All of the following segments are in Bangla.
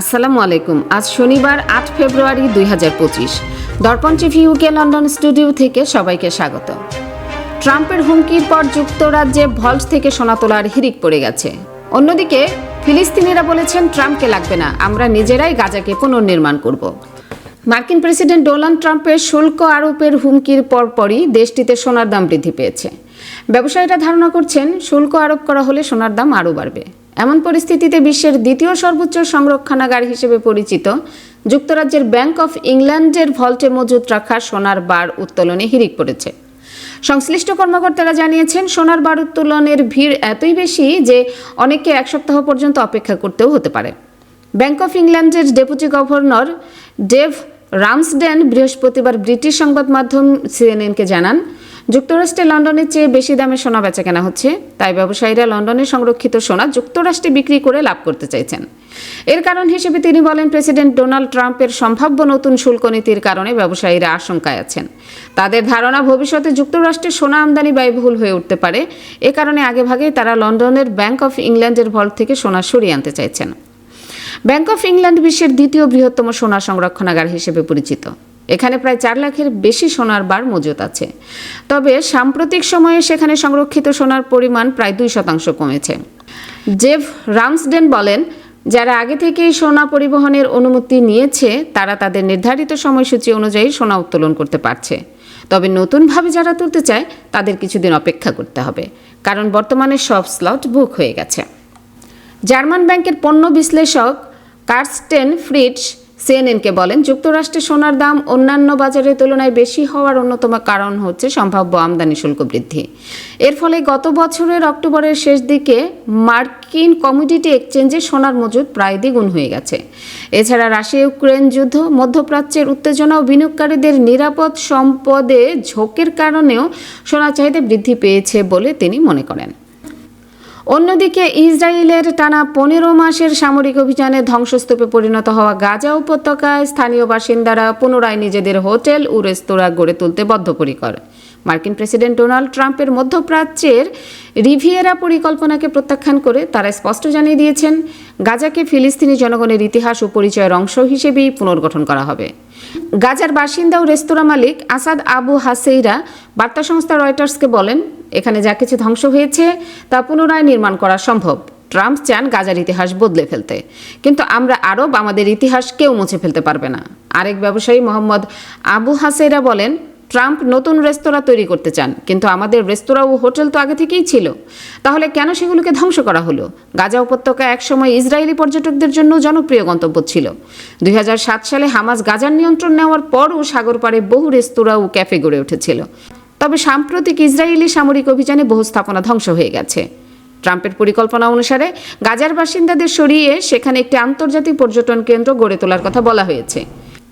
আসসালামু আলাইকুম। আজ শনিবার, আট ফেব্রুয়ারি দুই হাজার পঁচিশ। দর্পণ টিভি ইউকে লন্ডন স্টুডিও থেকে সবাইকে স্বাগত। ট্রাম্পের হুমকির পর যুক্তরাজ্যে ভল্ট থেকে সোনা তোলার হিরিক পড়ে গেছে। অন্যদিকে, ফিলিস্তিনিরা বলেছেন, ট্রাম্পকে লাগবে না, আমরা নিজেরাই গাজাকে পুনর্নির্মাণ করব। মার্কিন প্রেসিডেন্ট ডোনাল্ড ট্রাম্পের শুল্ক আরোপের হুমকির পরপরই দেশটিতে সোনার দাম বৃদ্ধি পেয়েছে। ব্যবসায়ীরা ধারণা করছেন, শুল্ক আরোপ করা হলে সোনার দাম আরও বাড়বে। এমন পরিস্থিতিতে বিশ্বের দ্বিতীয় সর্বোচ্চ সংরক্ষণাগার হিসেবে পরিচিত। যুক্তরাজ্যের ব্যাংক অফ ইংল্যান্ডের ভল্টে মজুত রাখা সোনার বার উত্তোলনে হিরিক পড়েছে। সংশ্লিষ্ট কর্মকর্তারা জানিয়েছেন, সোনার বার উত্তোলনের ভিড় এতই বেশি যে অনেককে এক সপ্তাহ পর্যন্ত অপেক্ষা করতেও হতে পারে। ব্যাংক অফ ইংল্যান্ডের ডেপুটি গভর্নর ডেভ রামসডেন বৃহস্পতিবার ব্রিটিশ সংবাদ মাধ্যম সিএনএনকে জানান যুক্তরাষ্ট্রে লন্ডনের চেয়ে বেশি দামে সোনা বেচা কেনা হচ্ছে। তাই ব্যবসায়ীরা লন্ডনে সংরক্ষিত সোনা যুক্তরাষ্ট্রে বিক্রি করে লাভ করতে চাইছেন। এর কারণ হিসেবে তিনি বলেন, প্রেসিডেন্ট ডোনাল্ড ট্রাম্পের সম্ভাব্য নতুন শুল্ক নীতির কারণে ব্যবসায়ীরা আশঙ্কায় আছেন। তাদের ধারণা, ভবিষ্যতে যুক্তরাষ্ট্রে সোনা আমদানি ব্যয়বহুল হয়ে উঠতে পারে। এ কারণে আগেভাগেই তারা লন্ডনের ব্যাংক অফ ইংল্যান্ডের ভল্ট থেকে সোনা সরিয়ে আনতে চাইছেন। ব্যাংক অফ ইংল্যান্ড বিশ্বের দ্বিতীয় বৃহত্তম সোনা সংরক্ষণাগার হিসেবে পরিচিত। এখানে প্রায় চার লাখের বেশি সোনার বার মজুত আছে। তবে সাম্প্রতিক সময়ে সেখানে সংরক্ষিত সোনার পরিমাণ প্রায় দুই শতাংশ কমেছে। জেফ রামসডেন বলেন, যারা আগে থেকেই সোনা পরিবহনের অনুমতি নিয়েছে, তারা তাদের নির্ধারিত সময়সূচি অনুযায়ী সোনা উত্তোলন করতে পারছে। তবে নতুনভাবে যারা তুলতে চায়, তাদের কিছুদিন অপেক্ষা করতে হবে, কারণ বর্তমানে সব স্লট বুক হয়ে গেছে। জার্মান ব্যাংকের পণ্য বিশ্লেষক কার্স্টেন ফ্রিটস সিএনএনকে বলেন, যুক্তরাষ্ট্রে সোনার দাম অন্যান্য বাজারের তুলনায় বেশি হওয়ার অন্যতম কারণ হচ্ছে সম্ভাব্য আমদানি শুল্ক বৃদ্ধি। এর ফলে গত বছরের অক্টোবরের শেষ দিকে মার্কিন কমোডিটি এক্সচেঞ্জে সোনার মজুদ প্রায় দ্বিগুণ হয়ে গেছে। এছাড়া রাশিয়া ইউক্রেন যুদ্ধ, মধ্যপ্রাচ্যের উত্তেজনা ও বিনিয়োগকারীদের নিরাপদ সম্পদে ঝোঁকের কারণেও সোনার চাহিদা বৃদ্ধি পেয়েছে বলে তিনি মনে করেন। অন্যদিকে ইসরায়েলের টানা পনেরো মাসের সামরিক অভিযানে ধ্বংসস্তূপে পরিণত হওয়া গাজা উপত্যকায় স্থানীয় বাসিন্দারা পুনরায় নিজেদের হোটেল ও রেস্তোরাঁ গড়ে তুলতে বদ্ধপরিকর। মার্কিন প্রেসিডেন্ট ডোনাল্ড ট্রাম্পের মধ্যপ্রাচ্যের রিভিয়েরা পরিকল্পনাকে প্রত্যাখ্যান করে তারা স্পষ্ট জানিয়ে দিয়েছেন, গাজাকে ফিলিস্তিনি জনগণের ইতিহাস ও পরিচয়ের অংশ হিসেবেই পুনর্গঠন করা হবে। গাজার বাসিন্দা ও রেস্তোরাঁ মালিক আসাদ আবু হাসেইরা বার্তা সংস্থা রয়টার্সকে বলেন, এখানে যা কিছু ধ্বংস হয়েছে তা পুনরায় নির্মাণ করা সম্ভব। ট্রাম্প চান গাজার ইতিহাস বদলে ফেলতে। কিন্তু আমরা আরব আমাদের ইতিহাস কেউ মুছে ফেলতে পারবে না। আরেক ব্যবসায়ী মোহাম্মদ আবু হাসেরা বলেন ট্রাম্প নতুন রেস্তোরাঁ তৈরি করতে চান, কিন্তু আমাদের রেস্তোরাঁ ও হোটেল তো আগে থেকেই ছিল। তাহলে কেন সেগুলোকে ধ্বংস করা হলো? গাজা উপত্যকা একসময় ইসরায়েলি পর্যটকদের জন্য জনপ্রিয় গন্তব্য ছিল। দু হাজার সাত সালে হামাস গাজার নিয়ন্ত্রণ নেওয়ার পরও সাগর পাড়ে বহু রেস্তোরাঁ ও ক্যাফে গড়ে উঠেছিল। তবে সাম্প্রতিক ইসরায়েলি সামরিক অভিযানে বহু স্থাপনা ধ্বংস হয়ে গেছে। ট্রাম্পের পরিকল্পনা অনুসারে গাজার বাসিন্দাদের সরিয়ে সেখানে একটি আন্তর্জাতিক পর্যটন কেন্দ্র গড়ে তোলার কথা বলা হয়েছে।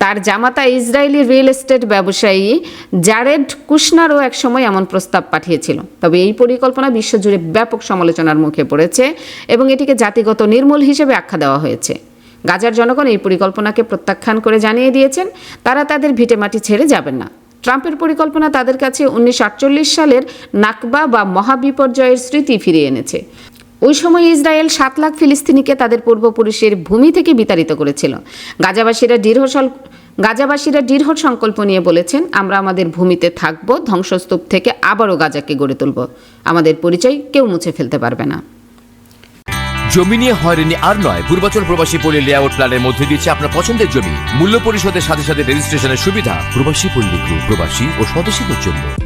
তার জামাতা ইসরায়েলি রিয়েল এস্টেট ব্যবসায়ী জারেড কুশনারও একসময় এমন প্রস্তাব পাঠিয়েছিল। তবে এই পরিকল্পনা বিশ্বজুড়ে ব্যাপক সমালোচনার মুখে পড়েছে এবং এটিকে জাতিগত নির্মূল হিসেবে আখ্যা দেওয়া হয়েছে। গাজার জনগণ এই পরিকল্পনাকে প্রত্যাখ্যান করে জানিয়ে দিয়েছেন, তারা তাদের ভিটেমাটি ছেড়ে যাবেন না। ট্রাম্পের পরিকল্পনা তাদের কাছে উনিশশো আটচল্লিশ সালের নাকবা বা মহাবিপর্যয়ের স্মৃতি ফিরিয়ে এনেছে। ওই সময় ইসরায়েল সাত লাখ ফিলিস্তিনিকে তাদের পূর্বপুরুষের ভূমি থেকে বিতাড়িত করেছিল। গাজাবাসীরা দৃঢ় সল গাজাবাসীরা দৃঢ় সংকল্প নিয়ে বলেছেন, আমরা আমাদের ভূমিতে থাকব, ধ্বংসস্তূপ থেকে আবারও গাজাকে গড়ে তুলব। আমাদের পরিচয় কেউ মুছে ফেলতে পারবে না। জমি নিয়ে হয়রানি আর নয়। পূর্বাচল প্রবাসী পল্লী লেআউট প্ল্যানের মধ্যে দিচ্ছে আপনার পছন্দের জমি। মূল্য পরিশোধের সাথে সাথে রেজিস্ট্রেশনের সুবিধা। প্রবাসী পল্লী গ্রুপ প্রবাসী ও স্বদেশীদের জন্য।